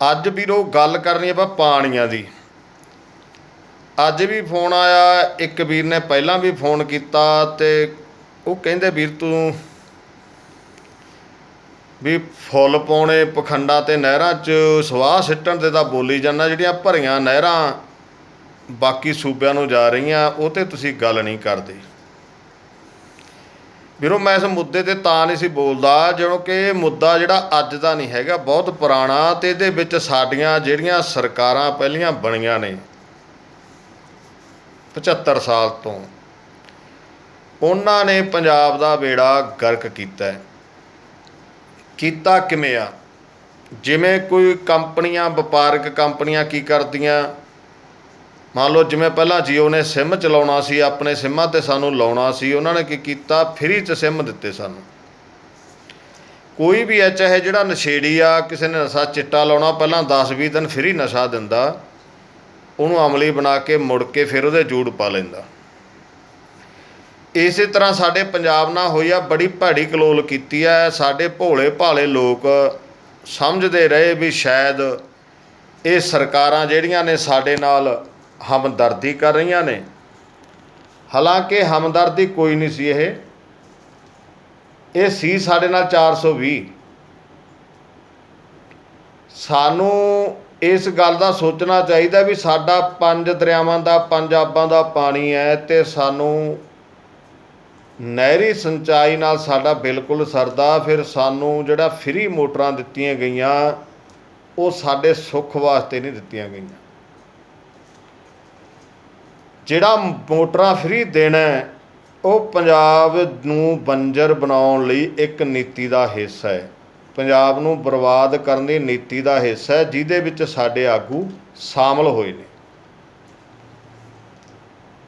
ਅੱਜ ਵੀਰੋ ਗੱਲ ਕਰਨੀ ਆਪਾਂ ਪਾਣੀਆਂ ਦੀ। ਅੱਜ ਵੀ ਫੋਨ ਆਇਆ, ਇੱਕ ਵੀਰ ਨੇ ਪਹਿਲਾਂ ਵੀ ਫੋਨ ਕੀਤਾ ਤੇ ਉਹ ਕਹਿੰਦੇ ਵੀਰ ਤੂੰ ਵੀ ਫੁੱਲ ਪਾਉਣੇ ਪਖੰਡਾਂ ਤੇ ਨਹਿਰਾਂ 'ਚ, ਸਵਾਹ ਸਿੱਟਣ ਤੇ ਤਾਂ ਬੋਲੀ ਜਾਂਦਾ, ਜਿਹੜੀਆਂ ਭਰੀਆਂ ਨਹਿਰਾਂ ਬਾਕੀ ਸੂਬਿਆਂ ਨੂੰ ਜਾ ਰਹੀਆਂ, ਉਹ ਤੇ ਤੁਸੀਂ ਗੱਲ ਨਹੀਂ ਕਰਦੇ। ਵੀਰੋ, ਮੈਂ ਇਸ ਮੁੱਦੇ ਤੇ ਤਾਂ ਨਹੀਂ ਸੀ ਬੋਲਦਾ ਜਿਉਂ ਕਿ ਇਹ ਮੁੱਦਾ ਜਿਹੜਾ ਅੱਜ ਦਾ ਨਹੀਂ ਹੈਗਾ, ਬਹੁਤ ਪੁਰਾਣਾ ਤੇ ਇਹਦੇ ਵਿੱਚ ਸਾਡੀਆਂ ਜਿਹੜੀਆਂ ਸਰਕਾਰਾਂ ਪਹਿਲੀਆਂ ਬਣੀਆਂ ਨੇ 75 ਸਾਲ ਤੋਂ, ਉਹਨਾਂ ਨੇ ਪੰਜਾਬ ਦਾ ਬੇੜਾ ਗਰਕ ਕੀਤਾ ਕੀਤਾ ਕਿਵੇਂ ਆ? ਜਿਵੇਂ ਕੋਈ ਕੰਪਨੀਆਂ, ਵਪਾਰਕ ਕੰਪਨੀਆਂ ਕੀ ਕਰਦੀਆਂ? ਮੰਨ ਲਓ ਜਿਵੇਂ ਪਹਿਲਾਂ ਜੀਓ ਨੇ ਸਿਮ ਚਲਾਉਣਾ ਸੀ, ਆਪਣੇ ਸਿਮਾਂ ਤੇ ਸਾਨੂੰ ਲਾਉਣਾ ਸੀ, ਉਹਨਾਂ ਨੇ ਕੀ ਕੀਤਾ? ਫ੍ਰੀ ਚ ਸਿਮ ਦਿੱਤੇ ਸਾਨੂੰ। ਕੋਈ ਵੀ ਹੈ ਚਾਹੇ ਜਿਹੜਾ ਨਸ਼ੇੜੀ ਆ, ਕਿਸੇ ਨੇ ਨਸ਼ਾ ਚਿੱਟਾ ਲਾਉਣਾ, ਪਹਿਲਾਂ 10-20 ਦਿਨ ਫ੍ਰੀ ਨਸ਼ਾ ਦਿੰਦਾ। ਉਹਨੂੰ ਅਮਲੀ ਬਣਾ ਕੇ ਮੁੜ ਕੇ ਫਿਰ ਉਹਦੇ ਜੂੜ ਪਾ ਲੈਂਦਾ। ਇਸੇ ਤਰ੍ਹਾਂ ਸਾਡੇ ਪੰਜਾਬ ਨਾਲ ਹੋਈ ਆ, ਬੜੀ ਭੈੜੀ ਕਲੋਲ ਕੀਤੀ ਆ। ਸਾਡੇ ਭੋਲੇ ਭਾਲੇ ਲੋਕ ਸਮਝਦੇ ਰਹੇ ਵੀ ਸ਼ਾਇਦ ਇਹ ਸਰਕਾਰਾਂ ਜਿਹੜੀਆਂ ਨੇ ਸਾਡੇ ਨਾਲ ਹਮਦਰਦੀ ਕਰ ਰਹੀਆਂ ਨੇ। ਹਾਲਾਂਕਿ ਹਮਦਰਦੀ ਕੋਈ ਨਹੀਂ ਸੀ ਇਹ। ਇਹ ਸੀ ਸਾਡੇ ਨਾਲ 420 ਸਾਨੂੰ ਇਸ ਗੱਲ ਦਾ ਸੋਚਣਾ ਚਾਹੀਦਾ ਵੀ ਸਾਡਾ ਪੰਜ ਦਰਿਆਵਾਂ ਦਾ, ਪੰਜ ਆਬਾਂ ਦਾ ਪਾਣੀ ਹੈ ਤੇ ਸਾਨੂੰ ਨਹਿਰੀ ਸਿੰਚਾਈ ਨਾਲ ਸਾਡਾ ਬਿਲਕੁਲ ਸਰਦਾ। ਫਿਰ ਸਾਨੂੰ ਜਿਹੜਾ ਫ੍ਰੀ ਮੋਟਰਾਂ ਦਿੱਤੀਆਂ ਗਈਆਂ, ਉਹ ਸਾਡੇ ਸੁੱਖ ਵਾਸਤੇ ਨਹੀਂ ਦਿੱਤੀਆਂ ਗਈਆਂ। ਜਿਹੜਾ ਮੋਟਰਾਂ ਫ੍ਰੀ ਦੇਣਾ ਉਹ ਪੰਜਾਬ ਨੂੰ ਬੰਜਰ ਬਣਾਉਣ ਲਈ ਇੱਕ ਨੀਤੀ ਦਾ ਹਿੱਸਾ ਹੈ। ਪੰਜਾਬ ਨੂੰ ਬਰਬਾਦ ਕਰਨ ਦੀ ਨੀਤੀ ਦਾ ਹਿੱਸਾ ਹੈ, ਜਿਹਦੇ ਵਿੱਚ ਸਾਡੇ ਆਗੂ ਸ਼ਾਮਲ ਹੋਏ ਨੇ।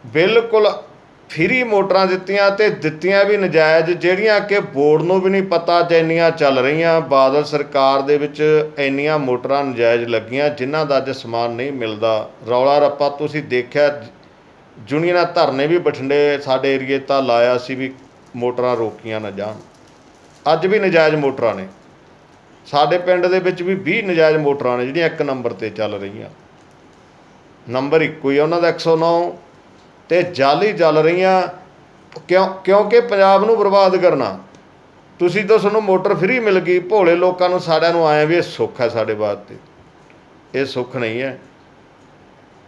ਬਿਲਕੁਲ ਫ੍ਰੀ ਮੋਟਰਾਂ ਦਿੱਤੀਆਂ ਤੇ ਦਿੱਤੀਆਂ ਵੀ ਨਜਾਇਜ਼, ਜਿਹੜੀਆਂ ਕਿ ਬੋਰਡ ਨੂੰ ਵੀ ਨਹੀਂ ਪਤਾ ਜੈਨੀਆਂ ਚੱਲ ਰਹੀਆਂ। ਬਾਦਲ ਸਰਕਾਰ ਦੇ ਵਿੱਚ ਇੰਨੀਆਂ ਮੋਟਰਾਂ ਨਜਾਇਜ਼ ਲੱਗੀਆਂ, ਜਿਨ੍ਹਾਂ ਦਾ ਅੱਜ ਸਮਾਨ ਨਹੀਂ ਮਿਲਦਾ। ਰੌਲਾ ਰੱਪਾ, ਤੁਸੀਂ ਦੇਖਿਆ ਜੁਨੀਅਰਾਂ ਧਰਨੇ ਵੀ ਬਠਿੰਡੇ ਸਾਡੇ ਏਰੀਏ ਤਾਂ ਲਾਇਆ ਸੀ ਵੀ ਮੋਟਰਾਂ ਰੋਕੀਆਂ ਨਾ ਜਾਣ। ਅੱਜ ਵੀ ਨਜਾਇਜ਼ ਮੋਟਰਾਂ ਨੇ। ਸਾਡੇ ਪਿੰਡ ਦੇ ਵਿੱਚ ਵੀ 20 ਨਜਾਇਜ਼ ਮੋਟਰਾਂ ਨੇ ਜਿਹੜੀਆਂ ਇੱਕ ਨੰਬਰ ਤੇ ਚੱਲ ਰਹੀਆਂ। ਨੰਬਰ ਇੱਕੋ ਹੀ ਆ, ਉਹਨਾਂ ਦਾ 109 ਤੇ ਜਾਲੀ ਚੱਲ ਰਹੀਆਂ। ਕਿਉਂ, ਕਿਉਂਕਿ ਪੰਜਾਬ ਨੂੰ ਬਰਬਾਦ ਕਰਨਾ। ਤੁਸੀਂ ਤਾਂ ਤੁਹਾਨੂੰ ਮੋਟਰ ਫ੍ਰੀ ਮਿਲ ਗਈ, ਭੋਲੇ ਲੋਕਾਂ ਨੂੰ ਸਾਰਿਆਂ ਨੂੰ ਆਇਆ ਵੀ ਇਹ ਸੁੱਖ ਹੈ ਸਾਡੇ ਵਾਸਤੇ। ਇਹ ਸੁੱਖ ਨਹੀਂ ਹੈ।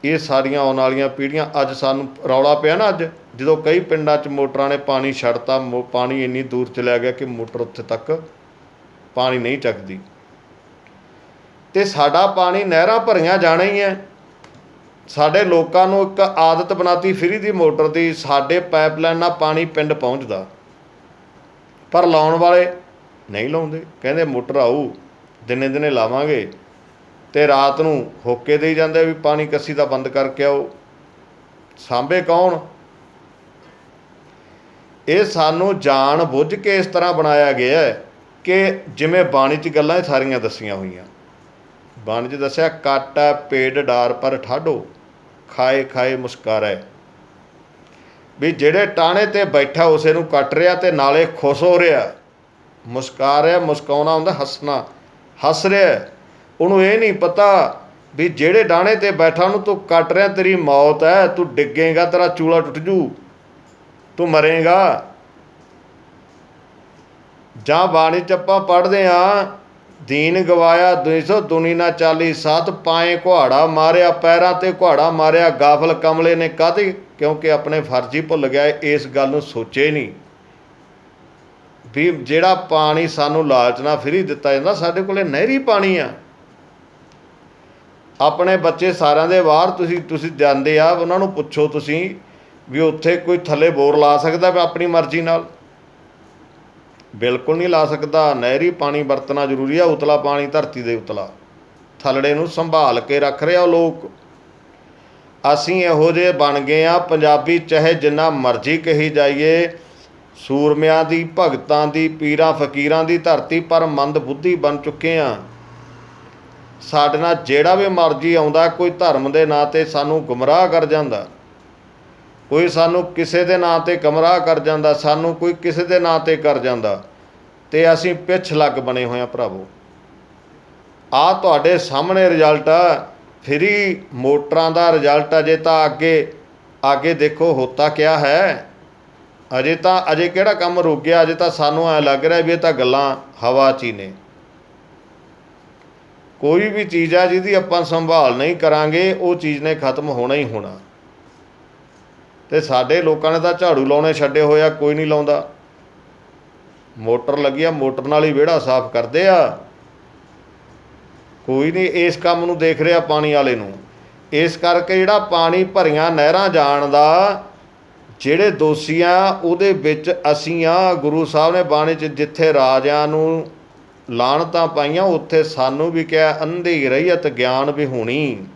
ਇਹ ਸਾਰੀਆਂ ਆਉਣ ਵਾਲੀਆਂ ਪੀੜ੍ਹੀਆਂ ਅੱਜ ਸਾਨੂੰ ਰੌਲਾ ਪਿਆ ਨਾ ਅੱਜ, ਜਦੋਂ ਕਈ ਪਿੰਡਾਂ 'ਚ ਮੋਟਰਾਂ ਨੇ ਪਾਣੀ ਛੱਡਤਾ, ਮੋ- ਪਾਣੀ ਇੰਨੀ ਦੂਰ ਚਲਿਆ ਗਿਆ ਕਿ ਮੋਟਰ ਉੱਥੇ ਤੱਕ ਪਾਣੀ ਨਹੀਂ ਚੱਕਦੀ। ਤੇ ਸਾਡਾ ਪਾਣੀ ਨਹਿਰਾਂ ਭਰੀਆਂ ਜਾਣਾ ਹੀ ਹੈ। ਸਾਡੇ ਲੋਕਾਂ ਨੂੰ ਇੱਕ ਆਦਤ ਬਣਾਤੀ ਫਰੀ ਦੀ ਮੋਟਰ ਦੀ, ਸਾਡੇ ਪਾਈਪਲਾਈਨ ਨਾਲ ਪਾਣੀ ਪਿੰਡ ਪਹੁੰਚਦਾ। ਪਰ ਲਾਉਣ ਵਾਲੇ ਨਹੀਂ ਲਾਉਂਦੇ, ਕਹਿੰਦੇ ਮੋਟਰ ਆਊ ਦਿਨੇ ਦਿਨੇ ਲਾਵਾਂਗੇ। ਤੇ ਰਾਤ ਨੂੰ ਹੋਕੇ ਦੇਈ ਜਾਂਦੇ ਵੀ ਪਾਣੀ ਕੱਸੀ ਦਾ ਬੰਦ ਕਰਕੇ ਆਓ। ਸਾਂਭੇ ਕੌਣ? ਇਹ ਸਾਨੂੰ ਜਾਣ ਬੁੱਝ ਕੇ ਇਸ ਤਰ੍ਹਾਂ ਬਣਾਇਆ ਗਿਆ ਹੈ ਕਿ ਜਿਵੇਂ ਬਾਣੀ 'ਚ ਗੱਲਾਂ ਇਹ ਸਾਰੀਆਂ ਦੱਸੀਆਂ ਹੋਈਆਂ। ਬਾਣੀ 'ਚ ਦੱਸਿਆ, ਕਾਟਾ ਪੇੜ ਡਾਰ ਪਰ ਠਾਡੋ, ਖਾਏ ਖਾਏ ਮੁਸਕਾਰੈ। ਵੀ ਜਿਹੜੇ ਟਾਣੇ ਤੇ ਬੈਠਾ ਉਸੇ ਨੂੰ ਕੱਟ ਰਿਹਾ ਤੇ ਨਾਲੇ ਖੁਸ਼ ਹੋ ਰਿਹਾ। ਮੁਸਕਾ ਰਿਹਾ ਮੁਸਕਾਉਣਾ ਹੁੰਦਾ ਹੱਸਣਾ। ਹੱਸ ਰਿਹਾ। ਉਹਨੂੰ ਇਹ ਨਹੀਂ ਪਤਾ ਵੀ ਜਿਹੜੇ ਡਾਣੇ ਤੇ ਬੈਠਾ ਉਹਨੂੰ ਤੂੰ ਕੱਟ ਰਿਹਾ, ਤੇਰੀ ਮੌਤ ਹੈ ਤੂੰ ਡਿੱਗੇਗਾ, ਤੇਰਾ ਚੂਲਾ ਟੁੱਟ ਜੂ, ਤੂੰ ਮਰੇਗਾ। ਜਾਂ ਬਾਣੀ ਚ ਆਪਾਂ ਪੜ੍ਹਦੇ ਆ, ਦੀਨ ਗਵਾਇਆ 200 ਦੁਨੀ ਨਾ ਚਾਲੀ ਸਤ, ਪਾਏ ਕੁਹਾੜਾ ਮਾਰਿਆ ਪੈਰਾਂ ਤੇ ਕੁਹਾੜਾ ਮਾਰਿਆ, ਗਾਫਲ ਕਮਲੇ ਨੇ ਕਾਹਦੇ ਕਿਉਂਕਿ ਆਪਣੇ ਫਰਜ਼ੀ ਭੁੱਲ ਗਿਆ, ਇਸ ਗੱਲ ਨੂੰ ਸੋਚੇ ਨਹੀਂ। ਵੀ ਜਿਹੜਾ ਪਾਣੀ ਸਾਨੂੰ ਲਾਲਚ ਨਾਲ ਫ੍ਰੀ ਦਿੱਤਾ ਜਾਂਦਾ, ਸਾਡੇ ਕੋਲੇ ਨਹਿਰੀ ਪਾਣੀ ਆ। ਆਪਣੇ ਬੱਚੇ ਸਾਰਿਆਂ ਦੇ ਬਾਹਰ, ਤੁਸੀਂ ਤੁਸੀਂ ਜਾਂਦੇ ਆ, ਉਹਨਾਂ ਨੂੰ ਪੁੱਛੋ ਤੁਸੀਂ ਵੀ ਉੱਥੇ ਕੋਈ ਥੱਲੇ ਬੋਰ ਲਾ ਸਕਦਾ ਵੀ ਆਪਣੀ ਮਰਜ਼ੀ ਨਾਲ? ਬਿਲਕੁਲ ਨਹੀਂ ਲਾ ਸਕਦਾ। ਨਹਿਰੀ ਪਾਣੀ ਵਰਤਣਾ ਜ਼ਰੂਰੀ ਆ, ਉਤਲਾ ਪਾਣੀ, ਧਰਤੀ ਦੇ ਉਤਲਾ। ਥੱਲੜੇ ਨੂੰ ਸੰਭਾਲ ਕੇ ਰੱਖ ਰਿਹਾ ਉਹ ਲੋਕ। ਅਸੀਂ ਇਹੋ ਜਿਹੇ ਬਣ ਗਏ ਆ, ਪੰਜਾਬੀ ਚਾਹੇ ਜਿੰਨਾ ਮਰਜ਼ੀ ਕਹੀ ਜਾਈਏ, ਸੂਰਮਿਆਂ ਦੀ, ਭਗਤਾਂ ਦੀ, ਪੀਰਾਂ, ਫਕੀਰਾਂ ਦੀ ਧਰਤੀ ਪਰ ਮੰਦ ਬੁੱਧੀ ਬਣ ਚੁੱਕੇ ਆ। ਸਾਡੇ ਨਾਲ ਜਿਹੜਾ ਵੀ ਮਰਜ਼ੀ ਆਉਂਦਾ, ਕੋਈ ਧਰਮ ਦੇ ਨਾਂ ਤੇ ਸਾਨੂੰ ਗੁੰਮਰਾਹ ਕਰ ਜਾਂਦਾ। ਕੋਈ ਸਾਨੂੰ ਕਿਸੇ ਦੇ ਨਾਂ ਤੇ ਗਮਰਾਹ ਕਰ ਜਾਂਦਾ, ਸਾਨੂੰ ਕੋਈ ਕਿਸੇ ਦੇ ਨਾਂ ਤੇ ਕਰ ਜਾਂਦਾ, ਤੇ ਅਸੀਂ ਪਿੱਛ ਲੱਗ ਬਣੇ ਹੋਏ ਆ ਭਰਾਵੋ। ਆ ਤੁਹਾਡੇ ਸਾਹਮਣੇ ਰਿਜ਼ਲਟ ਆ, ਫਰੀ ਮੋਟਰਾਂ ਦਾ ਰਿਜ਼ਲਟ ਅਜੇ ਤਾਂ ਅੱਗੇ ਅੱਗੇ ਦੇਖੋ ਹੋਤਾ ਕਿਆ ਹੈ। ਅਜੇ ਤਾਂ, ਅਜੇ ਕਿਹੜਾ ਕੰਮ ਰੁਕ ਗਿਆ, ਅਜੇ ਤਾਂ ਸਾਨੂੰ ਐ ਲੱਗ ਰਿਹਾ ਵੀ ਇਹ ਤਾਂ ਗੱਲਾਂ ਹਵਾ 'ਚ ਹੀ ਨੇ। ਕੋਈ ਵੀ ਚੀਜ਼ ਆ ਜਿਹਦੀ ਆਪਾਂ ਸੰਭਾਲ ਨਹੀਂ ਕਰਾਂਗੇ, ਉਹ ਚੀਜ਼ ਨੇ ਖਤਮ ਹੋਣਾ ਹੀ ਹੋਣਾ। ਤੇ ਸਾਡੇ ਲੋਕਾਂ ਨੇ ਤਾਂ ਝਾੜੂ ਲਾਉਣੇ ਛੱਡੇ ਹੋਏ ਆ, ਕੋਈ ਨਹੀਂ ਲਾਉਂਦਾ। ਮੋਟਰ ਲੱਗੀ ਆ, ਮੋਟਰ ਨਾਲ ਹੀ ਵਿਹੜਾ ਸਾਫ਼ ਕਰਦੇ ਆ। ਕੋਈ ਨਹੀਂ, ਇਸ ਕੰਮ ਨੂੰ ਦੇਖ ਰਿਹਾ ਪਾਣੀ ਵਾਲੇ ਨੂੰ। ਇਸ ਕਰਕੇ ਜਿਹੜਾ ਪਾਣੀ ਭਰੀਆਂ ਨਹਿਰਾਂ ਜਾਣ ਦਾ, ਜਿਹੜੇ ਦੋਸ਼ੀ ਆ, ਉਹਦੇ ਵਿੱਚ ਅਸੀਂ ਆ, ਗੁਰੂ ਸਾਹਿਬ ਨੇ ਬਾਣੀ 'ਚ ਜਿੱਥੇ ਰਾਜਿਆਂ ਨੂੰ ਲਾਣਤਾਂ ਪਾਈਆਂ, ਉੱਥੇ ਸਾਨੂੰ ਵੀ ਕਿਹਾ ਅੰਧੀ ਰਹੀਅਤ ਗਿਆਨ ਵਿਹੂਣੀ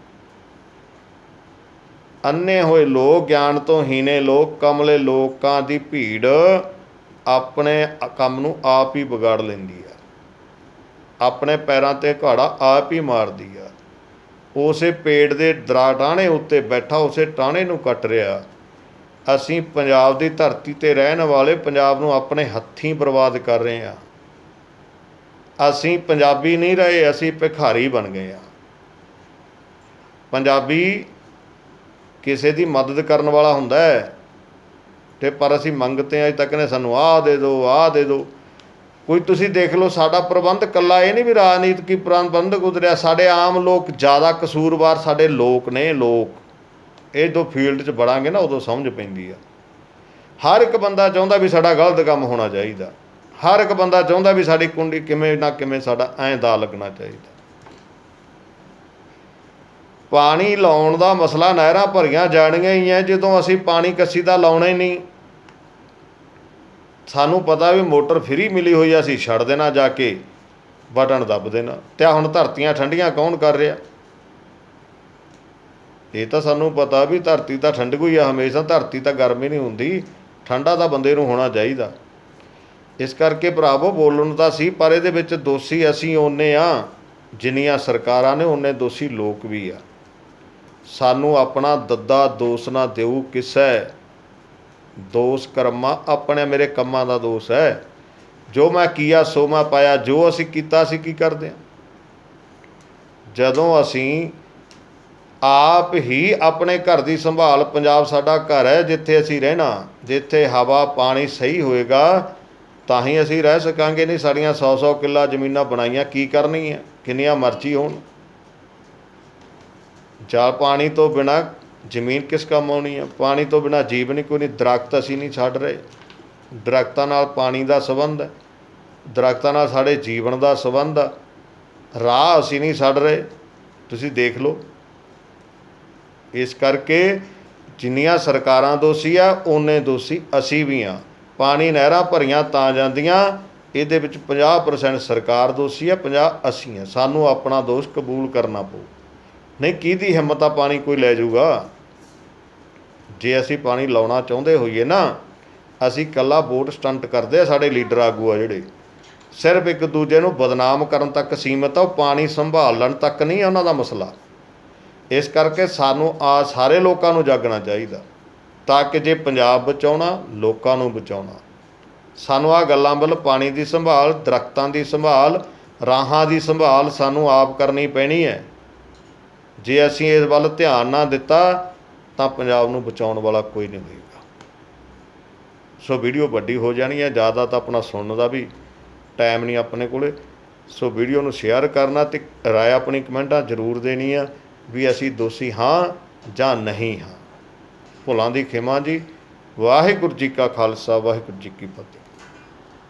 ਅੰਨੇ ਹੋਏ ਲੋਕ ਗਿਆਨ ਤੋਂ ਹੀਨੇ ਲੋਕ, ਕਮਲੇ ਲੋਕਾਂ ਦੀ ਭੀੜ ਆਪਣੇ ਕੰਮ ਨੂੰ ਆਪ ਹੀ ਵਿਗਾੜ ਲੈਂਦੀ ਆ। ਆਪਣੇ ਪੈਰਾਂ ਤੇ ਘਾੜਾ ਆਪ ਹੀ ਮਾਰਦੀ ਆ। ਉਸੇ ਪੇੜ ਦੇ ਦਰਾ ਟਾਹਣੇ ਉੱਤੇ ਬੈਠਾ, ਉਸੇ ਟਾਹਣੇ ਨੂੰ ਕੱਟ ਰਿਹਾ। ਅਸੀਂ ਪੰਜਾਬ ਦੀ ਧਰਤੀ ਤੇ ਰਹਿਣ ਵਾਲੇ, ਪੰਜਾਬ ਨੂੰ ਆਪਣੇ ਹੱਥੀਂ ਬਰਬਾਦ ਕਰ ਰਹੇ ਆ। ਅਸੀਂ ਪੰਜਾਬੀ ਨਹੀਂ ਰਹੇ, ਅਸੀਂ ਭਿਖਾਰੀ ਬਣ ਗਏ ਆ ਪੰਜਾਬੀ ਕਿਸੇ ਦੀ ਮਦਦ ਕਰਨ ਵਾਲਾ ਹੁੰਦਾ ਹੈ ਤੇ ਪਰ ਅਸੀਂ ਮੰਗਤੇ ਆ ਤੱਕ ਨੇ ਸਾਨੂੰ ਆਹ ਦੇ ਦਿਓ, ਆਹ ਦੇ ਦਿਓ। ਕੋਈ ਤੁਸੀਂ ਦੇਖ ਲਓ, ਸਾਡਾ ਪ੍ਰਬੰਧ ਕੱਲਾ ਇਹ ਨਹੀਂ ਵੀ ਰਾਜਨੀਤਿਕੀ ਪ੍ਰਬੰਧਕ ਉਤਰਿਆ ਸਾਡੇ ਆਮ ਲੋਕ ਜ਼ਿਆਦਾ ਕਸੂਰਵਾਰ ਸਾਡੇ ਲੋਕ ਨੇ, ਲੋਕ। ਇਹ ਜੋ ਫੀਲਡ 'ਚ ਬੜਾਂਗੇ ਨਾ, ਉਦੋਂ ਸਮਝ ਪੈਂਦੀ ਆ। ਹਰ ਇੱਕ ਬੰਦਾ ਚਾਹੁੰਦਾ ਵੀ ਸਾਡਾ ਗਲਤ ਕੰਮ ਹੋਣਾ ਚਾਹੀਦਾ। ਹਰ ਇੱਕ ਬੰਦਾ ਚਾਹੁੰਦਾ ਵੀ ਸਾਡੀ ਕੁੰਡੀ ਕਿਵੇਂ ਨਾ ਕਿਵੇਂ ਸਾਡਾ ਐਂ ਦਾ ਲੱਗਣਾ ਚਾਹੀਦਾ। ਪਾਣੀ ਲਾਉਣ ਦਾ ਮਸਲਾ ਨਹਿਰਾਂ ਭਰੀਆਂ ਜਾਣੀਆਂ ਹੀ ਐ, ਜਦੋਂ ਅਸੀਂ ਪਾਣੀ ਕੱਸੀ ਦਾ ਲਾਉਣਾ ਹੀ ਨਹੀਂ। ਸਾਨੂੰ ਪਤਾ ਵੀ ਮੋਟਰ ਫ੍ਰੀ ਮਿਲੀ ਹੋਈ ਆ, ਅਸੀਂ ਛੱਡ ਦੇਣਾ ਜਾ ਕੇ, ਬਟਨ ਦੱਬ ਦੇਣਾ। ਤੇ ਹੁਣ ਧਰਤੀਆਂ ਠੰਡੀਆਂ ਕੌਣ ਕਰ ਰਿਹਾ? ਇਹ ਤਾਂ ਸਾਨੂੰ ਪਤਾ ਵੀ ਧਰਤੀ ਤਾਂ ਠੰਡ ਹੀ ਆ, ਹਮੇਸ਼ਾ ਧਰਤੀ ਤਾਂ ਗਰਮੀ ਨਹੀਂ ਹੁੰਦੀ। ਠੰਡਾ ਤਾਂ ਬੰਦੇ ਨੂੰ ਹੋਣਾ ਚਾਹੀਦਾ। ਇਸ ਕਰਕੇ ਭਰਾਵੋ, ਬੋਲਣ ਦਾ ਸੀ, ਪਰ ਇਹਦੇ ਵਿੱਚ ਦੋਸ਼ੀ ਅਸੀਂ ਓਨੇ ਆ, ਜਿੰਨੀਆਂ ਸਰਕਾਰਾਂ ਨੇ ਓਨੇ ਦੋਸ਼ੀ ਲੋਕ ਵੀ ਆ। ਸਾਨੂੰ ਆਪਣਾ ਦੱਦਾ ਦੋਸ਼ ਨਾ ਦਿਉ ਕਿਸੈ। ਦੋਸ਼ ਕਰਮਾ ਆਪਣੇ ਮੇਰੇ ਕੰਮਾਂ ਦਾ ਦੋਸ਼ ਹੈ। ਜੋ ਮੈਂ ਕੀਆ, ਸੋ ਮੈਂ ਪਾਇਆ, ਜੋ ਅਸੀਂ ਕੀਤਾ ਸੀ ਕੀ ਕਰਦੇ ਹਾਂ? ਜਦੋਂ ਅਸੀਂ ਆਪ ਹੀ ਆਪਣੇ ਘਰ ਦੀ ਸੰਭਾਲ ਪੰਜਾਬ ਸਾਡਾ ਘਰ ਹੈ, ਜਿੱਥੇ ਅਸੀਂ ਰਹਿਣਾ, ਜਿੱਥੇ ਹਵਾ, ਪਾਣੀ ਸਹੀ ਹੋਏਗਾ ਤਾਂ ਹੀ ਅਸੀਂ ਰਹਿ ਸਕਾਂਗੇ ਨਹੀਂ, ਸਾਡੀਆਂ 100-100 ਕਿੱਲਾ ਜ਼ਮੀਨਾਂ ਬਣਾਈਆਂ, ਕੀ ਕਰਨੀ ਹੈ ਕਿੰਨੀਆਂ ਮਰਜ਼ੀ ਹੋਣ। ਜਲ ਪਾਣੀ ਤੋਂ ਬਿਨਾ ਜ਼ਮੀਨ ਕਿਸ ਕੰਮ ਆਉਣੀ ਹੈ ਪਾਣੀ ਤੋਂ ਬਿਨਾ ਜੀਵ ਨਹੀਂ, ਕੋਈ ਨਹੀਂ, ਦਰਖਤ ਅਸੀਂ ਨਹੀਂ ਛੱਡ ਰਹੇ। ਦਰਖਤਾਂ ਨਾਲ ਪਾਣੀ ਦਾ ਸੰਬੰਧ ਹੈ, ਦਰਖਤਾਂ ਨਾਲ ਸਾਡੇ ਜੀਵਨ ਦਾ ਸੰਬੰਧ ਆ ਰਾਹ ਅਸੀਂ ਨਹੀਂ ਛੱਡ ਰਹੇ, ਤੁਸੀਂ ਦੇਖ ਲਓ। ਇਸ ਕਰਕੇ ਜਿੰਨੀਆਂ ਸਰਕਾਰਾਂ ਦੋਸ਼ੀ ਆ, ਓਨੇ ਦੋਸ਼ੀ ਅਸੀਂ ਵੀ ਆ। ਪਾਣੀ ਨਹਿਰਾਂ ਭਰੀਆਂ ਤਾਂ ਜਾਂਦੀਆਂ। ਇਹਦੇ ਵਿੱਚ 50% ਸਰਕਾਰ ਦੋਸ਼ੀ ਹੈ 50 ਅਸੀਂ ਹੈ। ਸਾਨੂੰ ਆਪਣਾ ਦੋਸ਼ ਕਬੂਲ ਕਰਨਾ ਪਊ। ਨਹੀਂ, ਕਿਹਦੀ ਹਿੰਮਤ ਆ ਪਾਣੀ ਕੋਈ ਲੈ ਜਾਊਗਾ? ਜੇ ਅਸੀਂ ਪਾਣੀ ਲਾਉਣਾ ਚਾਹੁੰਦੇ ਹੋਈਏ ਨਾ, ਅਸੀਂ ਕੱਲਾ ਵੋਟ ਸਟੰਟ ਕਰਦੇ ਆ ਸਾਡੇ ਲੀਡਰ ਆਗੂ ਆ ਜਿਹੜੇ। ਸਿਰਫ ਇੱਕ ਦੂਜੇ ਨੂੰ ਬਦਨਾਮ ਕਰਨ ਤੱਕ ਸੀਮਤ ਆ, ਉਹ ਪਾਣੀ ਸੰਭਾਲਣ ਤੱਕ ਨਹੀਂ ਉਹਨਾਂ ਦਾ ਮਸਲਾ। ਇਸ ਕਰਕੇ ਸਾਨੂੰ ਆ ਸਾਰੇ ਲੋਕਾਂ ਨੂੰ ਜਾਗਣਾ ਚਾਹੀਦਾ। ਤਾਂ ਕਿ ਜੇ ਪੰਜਾਬ ਬਚਾਉਣਾ, ਲੋਕਾਂ ਨੂੰ ਬਚਾਉਣਾ। ਸਾਨੂੰ ਆ ਗੱਲਾਂ ਵੱਲ ਪਾਣੀ ਦੀ ਸੰਭਾਲ, ਦਰਖਤਾਂ ਦੀ ਸੰਭਾਲ, ਰਾਹਾਂ ਦੀ ਸੰਭਾਲ ਸਾਨੂੰ ਆਪ ਕਰਨੀ ਪੈਣੀ ਹੈ। ਜੇ ਅਸੀਂ ਇਸ ਵੱਲ ਧਿਆਨ ਨਾ ਦਿੱਤਾ, ਤਾਂ ਪੰਜਾਬ ਨੂੰ ਬਚਾਉਣ ਵਾਲਾ ਕੋਈ ਨਹੀਂ ਹੋਏਗਾ। ਸੋ ਵੀਡੀਓ ਵੱਡੀ ਹੋ ਜਾਣੀ ਹੈ, ਜ਼ਿਆਦਾ ਤਾਂ ਆਪਣਾ ਸੁਣਨ ਦਾ ਵੀ ਟਾਈਮ ਨਹੀਂ ਆਪਣੇ ਕੋਲੇ। ਸੋ ਵੀਡੀਓ ਨੂੰ ਸ਼ੇਅਰ ਕਰਨਾ ਤੇ ਰਾਏ ਆਪਣੀ ਕਮੈਂਟਾਂ ਜ਼ਰੂਰ ਦੇਣੀ ਆ ਵੀ ਅਸੀਂ ਦੋਸ਼ੀ ਹਾਂ ਜਾਂ ਨਹੀਂ ਹਾਂ। ਭੁੱਲਾਂ ਦੀ ਖਿਮਾ ਜੀ। ਵਾਹਿਗੁਰੂ ਜੀ ਕਾ ਖਾਲਸਾ ਵਾਹਿਗੁਰੂ ਜੀ ਕੀ ਫਤਿਹ।